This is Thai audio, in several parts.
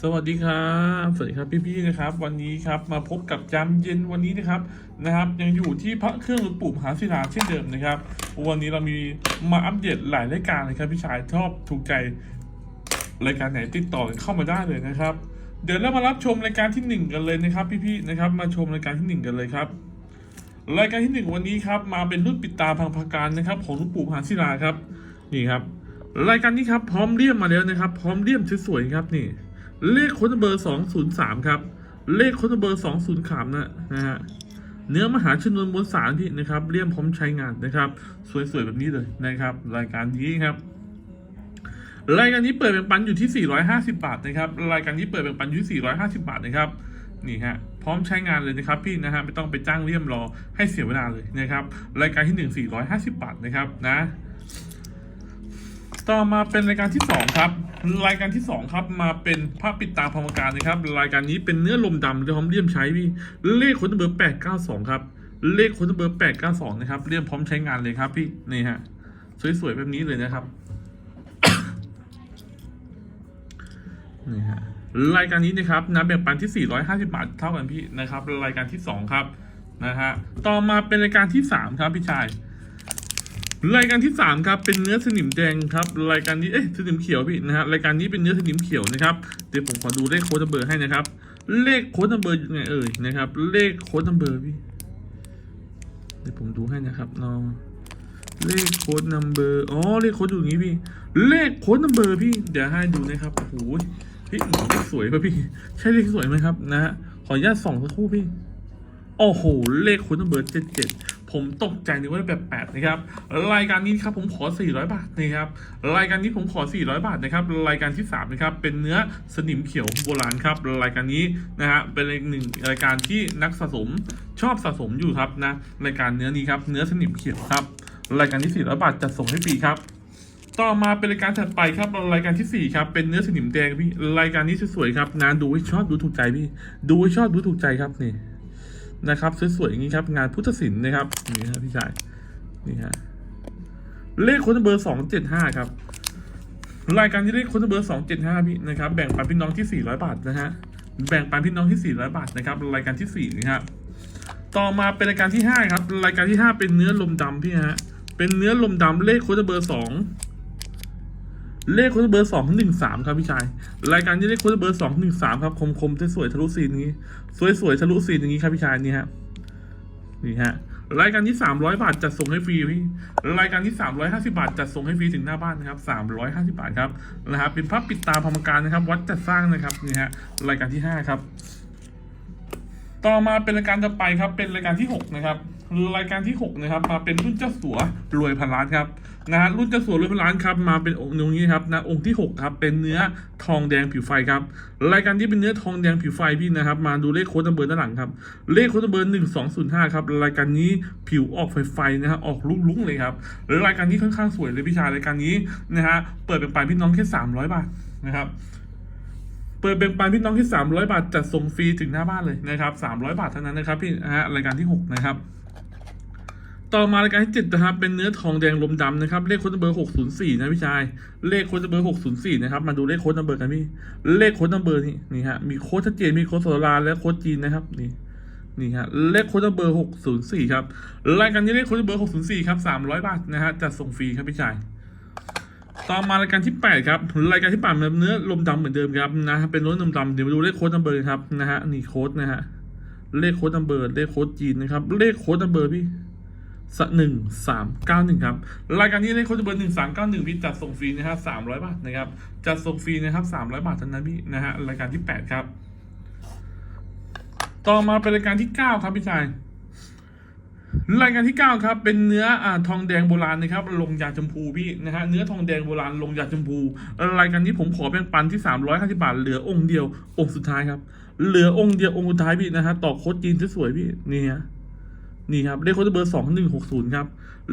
สวัสดีครับ สวัสดีครับพี่ๆนะครับ วันนี้ครับมาพบกับจำเย็นวันนี้นะครับนะครับ ยังอยู่ที่พระเครื่องหลวงปู่มหาศิลาเช่นเดิมนะครับ วันนี้เรามีมาอัปเดตหลายรายการนะครับพี่ชายชอบถูกใจรายการไหนติดต่อเข้ามาได้เลยนะครับ เดี๋ยวเรามารับชมรายการที่หนึ่งกันเลยนะครับ พี่ๆนะครับ มาชมรายการที่หนึ่งกันเลยครับรายการที่หนึ่งวันนี้ครับมาเป็นรุ่นปิดตาพังพาการนะครับของหลวงปู่มหาศิลาครับนี่ครับ รายการนี้ครับพร้อมเลี่ยมมาแล้วนะครับ พร้อมเลี่ยมสวยๆครับนี่ เลขค้ดเบอร์สองศูนย์สามครับ เลขค้ดเบอร์สองศูนย์ขามนะนะฮะเนื้อมหาชนวนมวลสารที่นะครับเลี่ยมพร้อมใช้งานนะครับ สวยๆแบบนี้เลยนะครับ รายการนี้ครับรายการนี้เปิดเป็นปันอยู่ที่ 450 บาทนะครับ รายการนี้เปิดเป็นปันอยู่ที่ 450 บาทนะครับ นี่ฮะ พร้อมใช้งานเลยนะครับพี่นะฮะ ไม่ต้องไปจ้างเลี่ยมรอให้เสียเวลาเลยนะครับ รายการที่ 1 450 บาทนะครับนะ ต่อมาเป็นรายการที่ 2 ครับ รายการที่ 2 ครับ มาเป็นภาพปิดตาพรมการนะครับ รายการนี้เป็นเนื้อลมดำเรียมพร้อมเลี่ยมใช้พี่เลขคนเบอร์892 ครับ เลขคนเบอร์892 นะครับเลี่ยมพร้อมใช้งานเลยครับพี่นี่ฮะสวยๆแบบนี้เลยนะครับนี่ฮะรายการนี้นะครับนะแบ่งปันที่ 450 บาทเท่ากันพี่นะครับ รายการที่ 2 ครับนะฮะต่อมาเป็นรายการที่ 3 ครับพี่ชาย รายการที่ 3 ครับเป็นเนื้อสนิมแดงครับรายการนี้เอ๊ะสนิมเขียวพี่นะฮะรายการนี้เป็นเนื้อสนิมเขียวนะครับเดี๋ยวผมขอดูเลขโค้ดนัมเบอร์ให้นะครับ เลขโค้ดนัมเบอร์ยู่ไงเอ่ยนะครับเลขโค้ดนัมเบอร์พี่เดี๋ยวผมดูให้นะครับเนาะเลขโค้ดนัมเบอร์อ๋อเลขโค้ดอยู่อย่างนี้พี่ เลขโค้ดนัมเบอร์พี่เดี๋ยวให้ดูนะครับโอ้โหพี่สวยป่ะพี่ ใช่เลขสวยไหมครับนะฮะขออนุญาตส่องสักครู่พี่ โอ้โห เลขโคุณเบอร์เจ็ดเจ็ด ผมตกใจนึกว่าแบบแปดนะครับรายการนี้ครับผมขอ 400 บาทนะครับรายการนี้ผมขอ 400 บาทนะครับรายการที่3นะครับเป็นเนื้อสนิมเขียวโบราณครับรายการนี้นะฮะเป็นอีกหนึ่งรายการที่นักสะสมชอบสะสมอยู่ครับนะรายการเนื้อนี้ครับเนื้อสนิมเขียวครับรายการที่400บาทจัดส่งให้ฟรีครับต่อมาเป็นรายการถัดไปครับรายการที่สี่ครับเป็นเนื้อสนิมแดงพี่รายการนี้สวยๆครับงานดูให้ชอบดูถูกใจพี่ดูให้ชอบดูถูกใจครับนี่ นะครับสวยๆอย่างนี้ครับ งานพุทธศิลป์นะครับนี่ครับพี่ชายนี่ฮะเลขคนเบอร์สองเจ็ดห้าครับรายการที่เลขคนเบอร์สองเจ็ดห้าพี่นะครับ แบ่งปันพี่น้องที่สี่ร้อยบาทนะฮะแบ่งปันพี่น้องที่สี่ร้อยบาทนะครับรายการที่สี่นะครับต่อมาเป็นรายการที่ห้าครับ รายการที่ห้าเป็นเนื้อลมดำพี่ฮะเป็นเนื้อลมดำเลขคนเบอร์สอง เลขโค้ดเบอร์สองหนึ่งสามครับพี่ชาย รายการที่เลขโค้ดเบอร์สองหนึ่งสามครับคมคมสวยทะลุซีนนี้ สวยๆทะลุซีนอย่างนี้ครับพี่ชายนี่ฮะนี่ฮะรายการที่สามร้อยบาทจัดส่งให้ฟรีพี่รายการที่สามร้อยห้าสิบาทจัดส่งให้ฟรีถึงหน้าบ้านนะครับสามร้อยห้าสิบาทครับนะครับเป็นภาพปิดตาพรมการนะครับ วัดจัดสร้างนะครับนี่ฮะรายการที่ห้าครับ ต่อมาเป็นรายการต่อไปครับ เป็นรายการที่6นะครับรายการที่6นะครับ มาเป็นรุ่นเจ้าสัวรวยพันล้านครับ นะฮะรุ่นเจ้าสัวรวยพันล้านครับมาเป็นองค์นี้ครับนะองค์ที่ 6 ครับ เป็นเนื้อทองแดงผิวไฟครับรายการที่เป็นเนื้อทองแดงผิวไฟพี่นะครับมาดูเลขโค้ดนัมเบอร์ด้านหลังครับเลขโค้ดนัมเบอร์หนึ่งสองศูนย์ห้าครับรายการนี้ผิวออกไฟไฟนะฮะออกลุ้งๆเลยครับรายการนี้ค่อนข้างสวยเลยพี่ชายรายการนี้นะฮะเปิดเป็นปลายพี่น้องแค่สามร้อยบาทนะครับเปิดเป็นปานพี่น้องที่ 300 บาทจัดส่งฟรีถึงหน้าบ้านเลยนะครับ 300 บาทเท่านั้นนะครับพี่นะฮะรายการที่ 6 นะครับ ต่อมารายการที่7นะครับ เป็นเนื้อทองแดงลมดำนะครับ เลขโค้ดนัมเบอร์604นย์สี่นะพี่ชาย เลขโค้ดนัมเบอร์604นย์สี่นะครับ มาดูเลขโค้ดนัมเบอร์กันพี่ เลขโค้ดนัมเบอร์นี่นี่ฮะ มีโค้ดชัดเจน มีโค้ดโซลาร์และโค้ดจีนนะครับ นี่ นี่ฮะ เลขโค้ดนัมเบอร์604ครับ รายการนี้เลขโค้ดนัมเบอร์604ครับ300บาทนะฮะ จัดส่งฟรีครับพี่ชายต่อมารายการที่ 8 ครับรายการที่8เป็นเนื้อลมดำเหมือนเดิมครับนะฮะเป็นรถลมดำเดี๋ยวมาดูเลขโค้ดนัมเบอร์ครับนะฮะนี่โค้ดนะฮะเลขโค้ดนัมเบอร์เลขโค้ดจีนนะครับเลขโค้ดนัมเบอร์พี่ สหนึ่งสามเก้าหนึ่งครับรายการนี้เลขโค้ดเบอร์หนึ่งสามเก้าหนึ่งพี่จัดส่งฟรีนะครับสามร้อยบาทนะครับจัดส่งฟรีนะครับสามร้อยบาทเท่านั้นพี่นะฮะรายการที่แปดครับ ต่อมาเป็นรายการที่เก้าครับพี่ชายรายการที่ 9 ครับ เป็นเนื้ออ่ทองแดงโบราณนะครับ ลงยาชมพูพี่นะฮะเนื้อทองแดงโบราณลงยาชมพูรายการนี้ผมขอแบ่งปันที่ 350บาทเหลือองค์เดียวองค์สุดท้ายครับ เหลือองค์เดียวองค์สุดท้ายพี่นะฮะต่อโค้ดจีนสวยๆพี่นี่ฮะ นี่ครับเลขโค้ดเบอร์สองหนึ่งหกศูนย์ครับ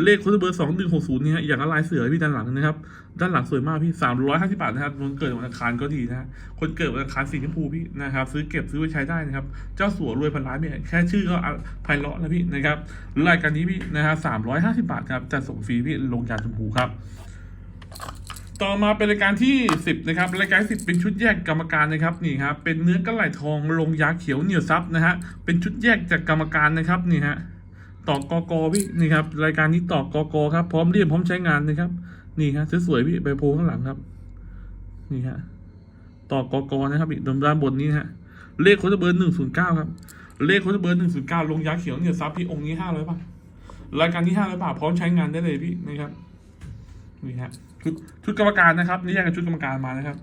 เลขโค้ดเบอร์สองหนึ่งหกศูนย์นี่ฮะอย่างละลายเสือพี่ด้านหลังนะครับด้านหลังสวยมากพี่สามร้อยห้าสิบาทนะครับคนเกิดวันอังคารก็ดีนะคนเกิดวันอังคารสีชมพูพี่นะครับซื้อเก็บซื้อไว้ใช้ได้นะครับเจ้าสัวรวยพันล้านเนี่ยแค่ชื่อก็ไพเราะแล้วพี่นะครับรายการนี้พี่นะฮะสามร้อยห้าสิบาทครับจะส่งฟรีพี่ลงยาชมพูครับต่อมาเป็นรายการที่สิบนะครับ รายการสิบเป็นชุดแยกกรรมการนะครับนี่ครับเป็นเนื้อกระไหล่ทองลงยาเขียวเหนียวซับนะฮะเป็นชุดแยกจากกรรมการนะครับนี่ฮะ ต่อกกพี่นี่ครับรายการนี้ต่อกกครับพร้อมเรียบพร้อมใช้งานนะครับ นี่ครับสวยๆพี่ใบโพข้างหลังครับ นี่ฮะต่อกกนะครับอีกด้านบนนี้ฮะเลขโค้ดเบอร์หนึ่งศูนย์เก้าครับ เลขโค้ดเบอร์หนึ่งศูนย์เก้าลงยาเขียวเนี่ยซับพี่องค์นี้ห้าร้อยบาทรายการนี้ห้าร้อยบาทพร้อมใช้งานได้เลยพี่นะครับนี่ฮะชุดชุดกรรมการนะครับนี่แยกกับชุดกรรมการมานะครับ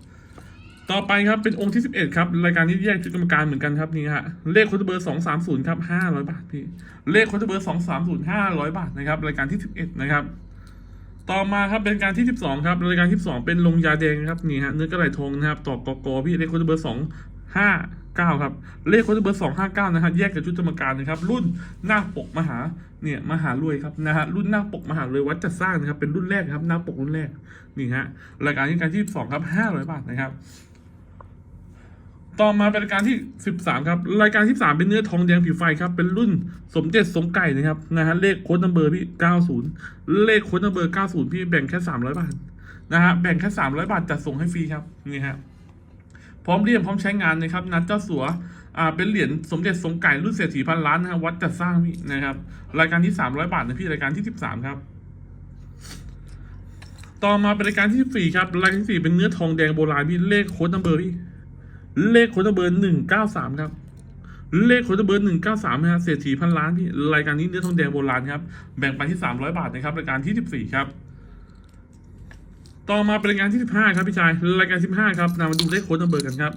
ต่อไปครับเป็นองค์ที่สิบเอ็ดครับ รายการนี้แยกชุดกรรมการเหมือนกันครับนี่ฮะเลขโค้ดเบอร์สองสามศูนย์ครับห้าร้อยบาทพี่เลขโค้ดเบอร์สองสามศูนย์ห้าร้อยบาทนะครับรายการที่สิบเอ็ดนะครับ ต่อมาครับเป็นการที่สิบสองครับรายการที่สิบสองเป็นลงยาแดงครับนี่ฮะเนื้อกระไหล่ทองนะครับต่อกกพี่เลขโค้ดเบอร์สองห้าเก้าครับเลขโค้ดเบอร์สองห้าเก้านะฮะแยกกับชุดกรรมการนะครับรุ่นหน้าปกมหาเนี่ยมหารวยครับนะฮะรุ่นหน้าปกมหารวยวัดจัดสร้างนะครับเป็นรุ่นแรกครับหน้าปกรุ่นแรกนี่ฮะรายการที่การที่สองครับห้าร้อยบาทนะครับ ต่อมาเป็นรายการที่ 13 ครับ รายการที่3เป็นเนื้อทองแดงผิวไฟครับ เป็นรุ่นสมเด็จสมไก่นะครับนะฮะเลขโค้ดนัมเบอร์พี่ 90 เลขโค้ดนัมเบอร์ 90 พี่แบ่งแค่ 300 บาทนะฮะแบ่งแค่ 300 บาทจัดส่งให้ฟรีครับนี่ฮะพร้อมเรียมพร้อมใช้งานนะครับ นัดเจ้าสัวอ่าเป็นเหรียญสมเด็จสมไก่รุ่นเศรษฐีพันล้านนะฮะวัดจัดสร้างพี่นะครับ รายการที่ 300 บาทนะพี่รายการที่ 13 ครับต่อมาเป็นรายการที่ 4 ครับ รายการที่ 4 เป็นเนื้อทองแดงโบราณพี่เลขโค้ดนัมเบอร์พี่ เลขโค้ดเบอร์หนึ่งเก้าสามครับ เลขโค้ดเบอร์หนึ่งเก้าสามนะฮะเศรษฐีพันล้านพี่รายการนี้เนื้อทองแดงโบราณครับ แบ่งไปที่สามร้อยบาทนะครับ รายการที่สิบสี่ครับ ต่อมาเป็นรายการที่สิบห้าครับพี่ชาย รายการสิบห้าครับนำมาดูเลขโค้ดเบอร์กันครับ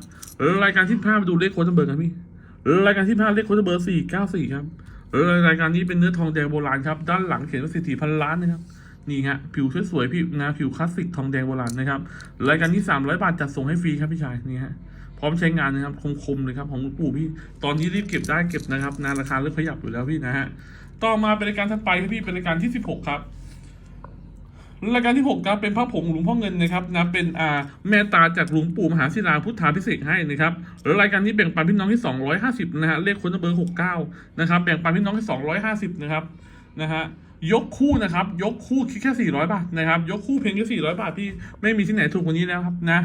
รายการที่สิบห้ามาดูเลขโค้ดเบอร์กันพี่ รายการที่สิบห้าเลขโค้ดเบอร์สี่เก้าสี่ครับรายการนี้เป็นเนื้อทองแดงโบราณครับ ด้านหลังเขียนว่าเศรษฐีพันล้านนะครับนี่ฮะผิวสวยๆพี่นะผิวคลาสสิกทองแดงโบราณนะครับ รายการที่สามร้อยบาทจัดส่งให้ฟรีครับพี่ชายนี่ฮะ ร้อมใช้งานนะครับคมๆเลยครับของลวงปู่พี่ตอนนี้รีบเก็บได้เก็บนะครับนาราคาเริ่มขยับอยู่แล้วพี่นะฮะต่อมาเป็นรายการถัดไปครับพี่เป็นรายการที่สิบหกครับรายการที่หกครับเป็นพระผงหลวงพ่อเงินนะครับนะเป็นอ่าแม่ตาจากหลวงปู่มหาศิลาพุทธาพิเศษให้นะครับแล้วรายการนี้แบ่งปันพี่น้องที่สองร้อยห้าสิบนะฮะเลขคนเบอร์หกเก้านะครับแบ่งปันพี่น้องที่สองร้อยห้าสิบนะครับนะฮะยกคู่นะครับยกคู่คิดแค่สี่ร้อยบาทนะครับยกคู่เพียงแค่สี่ร้อยบาทพี่ไม่มีที่ไหนถูกกว่านี้แล้วครับนะ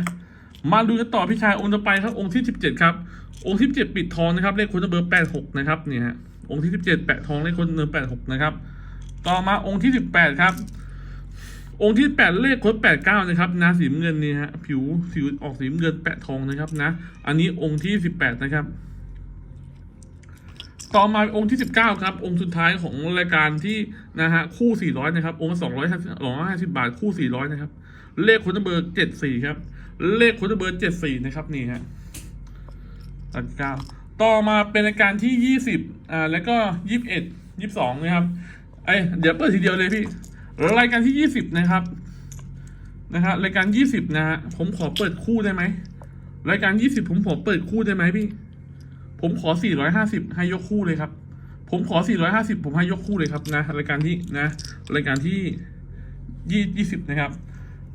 มาดูกันต่อพี่ชายองค์ต่อไปครับองค์ที่สิบเจ็ดครับ องค์ที่สิบเจ็ดปิดทองนะครับเลขคนเบอร์แปดหกนะครับเนี่ยฮะองค์ที่สิบเจ็ดแปะทองเลขคนเบอร์แปดหกนะครับ ต่อมาองค์ที่สิบแปดครับ องค์ที่แปดเลขค้ดแปดเก้านะครับนะสีเงินนี่ฮะผิวสีออกสีเงินแปะทองนะครับนะ อันนี้องค์ที่สิบแปดนะครับ ต่อมาองค์ที่สิบเก้าครับ องค์สุดท้ายของรายการที่นะฮะคู่สี่ร้อยนะครับ องค์สองร้อยสองร้อยห้าสิบบาทคู่สี่ร้อยนะครับ เลขค้ดเบอร์เจ็ดสี่ครับ เลขโค้ดเบอร์เจ็ดสี่นะครับนี่ฮะอันเก้าต่อมาเป็นรายการที่ยี่สิบอ่าแล้วก็ยี่สิบเอ็ดยี่สิบสองนะครับไอเดี๋ยวเปิดทีเดียวเลยพี่รายการที่ยี่สิบนะครับนะฮะรายการยี่สิบนะฮะผมขอเปิดคู่ได้ไหมรายการยี่สิบผมขอเปิดคู่ได้ไหมพี่ ผมขอสี่ร้อยห้าสิบให้ยกคู่เลยครับ ผมขอสี่ร้อยห้าสิบผมให้ยกคู่เลยครับนะรายการที่นะ รายการที่ยี่ยี่สิบนะครับ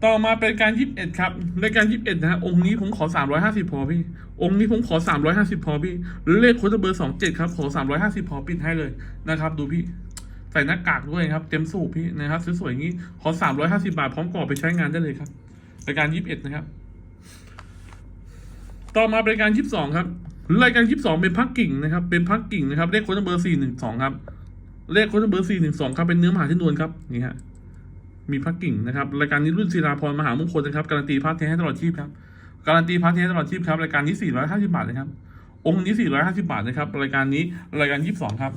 ต่อมาเป็นการยี่สิบเอ็ดครับรายการยี่สิบเอ็ดนะฮะองค์นี้ผมขอสามร้อยห้าสิบพอพี่ องค์นี้ผมขอสามร้อยห้าสิบพอพี่เลขโค้ดเบอร์สองเจ็ดครับขอสามร้อยห้าสิบพอปิดให้เลยนะครับ ดูพี่ใส่หน้ากากด้วยครับ เต็มสูบพี่นะครับสวยๆอย่างนี้ขอสามร้อยห้าสิบาทพร้อมกรอบไปใช้งานได้เลยครับรายการยี่สิบเอ็ดนะครับ ต่อมาเป็นการยี่สิบสองครับรายการยี่สิบสองเป็นพักกิ่งนะครับ เป็นพักกิ่งนะครับเลขโค้ดเบอร์สี่หนึ่งสองครับเลขโค้ดเบอร์สี่หนึ่งสองครับเป็นเนื้อมหาที่นวลครับนี่ฮะ มีพักกิ่งนะครับรายการนี้รุ่นศิลาพรมหามงคลนะครับการันตีพาร์ทเทให้ตลอดชีพครับการันตีพาร์ทเทให้ตลอดชีพครับรายการนี้สี่ร้อยห้าสิบาทนะครับองค์นี้สี่ร้อยห้าสิบาทนะครับรายการนี้รายการยี่สิบสองครับ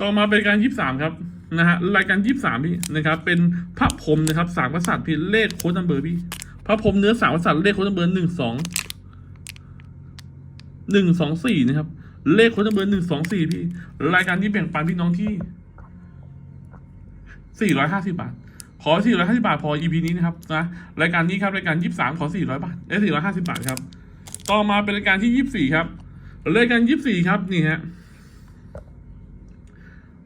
ต่อมาเป็นการยี่สามครับนะฮะรายการยี่สามพี่นะครับ เป็นพระพรมนะครับสามกษัตริย์พี่เลขโค้ดนัมเบอร์พี่พระพรมเนื้อสามกษัตริย์เลขโค้ดนัมเบอร์หนึ่งสองหนึ่งสองสี่นะครับเลขโค้ดนัมเบอร์หนึ่งสองสี่พี่ รายการนี้แบ่งปันพี่น้องที่ สี่ร้อยห้าสิบาท ขอสี่ร้อยห้าสิบาทพอ EP นี้นะครับนะรายการนี้ครับรายการยี่สามขอสี่ร้อยบาทเอ้สี่ร้อยห้าสิบาทครับ ต่อมาเป็นรายการที่ยี่สี่ครับรายการยี่สี่ครับนี่ฮะ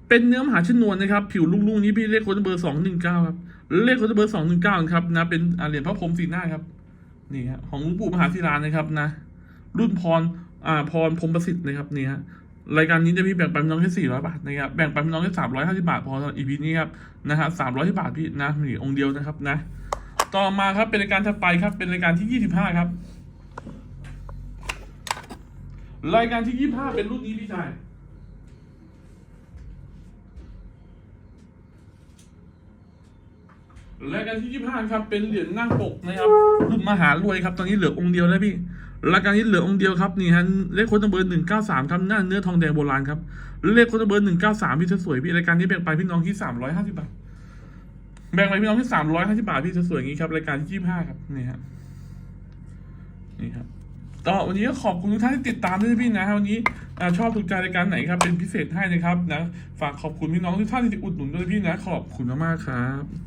เป็นเนื้อมหาชนวนนะครับ ผิวลุ่งๆนี้พี่เลขโค้ดเบอร์สองหนึ่งเก้าครับเลขโค้ดเบอร์สองหนึ่งเก้าครับนะเป็นเหรียญพระพรหมสีหน้าครับนี่ฮะของหลวงปู่มหาศิลานะครับนะ รุ่นพรอ่าพรพรหมประสิทธิ์นะครับนี่ฮะ รายการนี้จะมีแบ่งปันน้องแค่สี่ร้อยบาทนะครับแบ่งปันน้องแค่สามร้อยห้าสิบาทพอสำหรับ EP นี้ครับนะฮะสามร้อยบาทพี่นะมีองค์เดียวนะครับนะ ต่อมาครับเป็นรายการถัดไปครับ เป็นรายการที่ยี่สิบห้าครับ รายการที่ยี่สิบห้าเป็นรุ่นนี้พี่ชายรายการที่ยี่ห้าครับเป็นเหรียญนั่งปกนะครับรุ่นมหารวยครับ ตอนนี้เหลือองค์เดียวแล้วพี่ รายการนี้เหลือองค์เดียวครับนี่ฮะเลขโค้ดเบอร์หนึ่งเก้าสามครับหน้าเนื้อทองแดงโบราณครับเลขโค้ดเบอร์หนึ่งเก้าสามพี่สวยพี่รายการนี้แบ่งไปพี่น้องที่สามร้อยห้าสิบบาทแบ่งไปพี่น้องที่สามร้อยห้าสิบาทพี่สวยอย่างนี้ครับรายการที่ยี่ห้าครับนี่ฮะนี่ครับต่อวันนี้ก็ขอบคุณทุกท่านที่ติดตามด้วยพี่นะวันนี้ชอบถูกใจรายการไหนครับเป็นพิเศษให้นะครับนะฝากขอบคุณพี่น้องทุกท่านที่อุดหนุนด้วยพี่นะขอบคุณมากๆครับ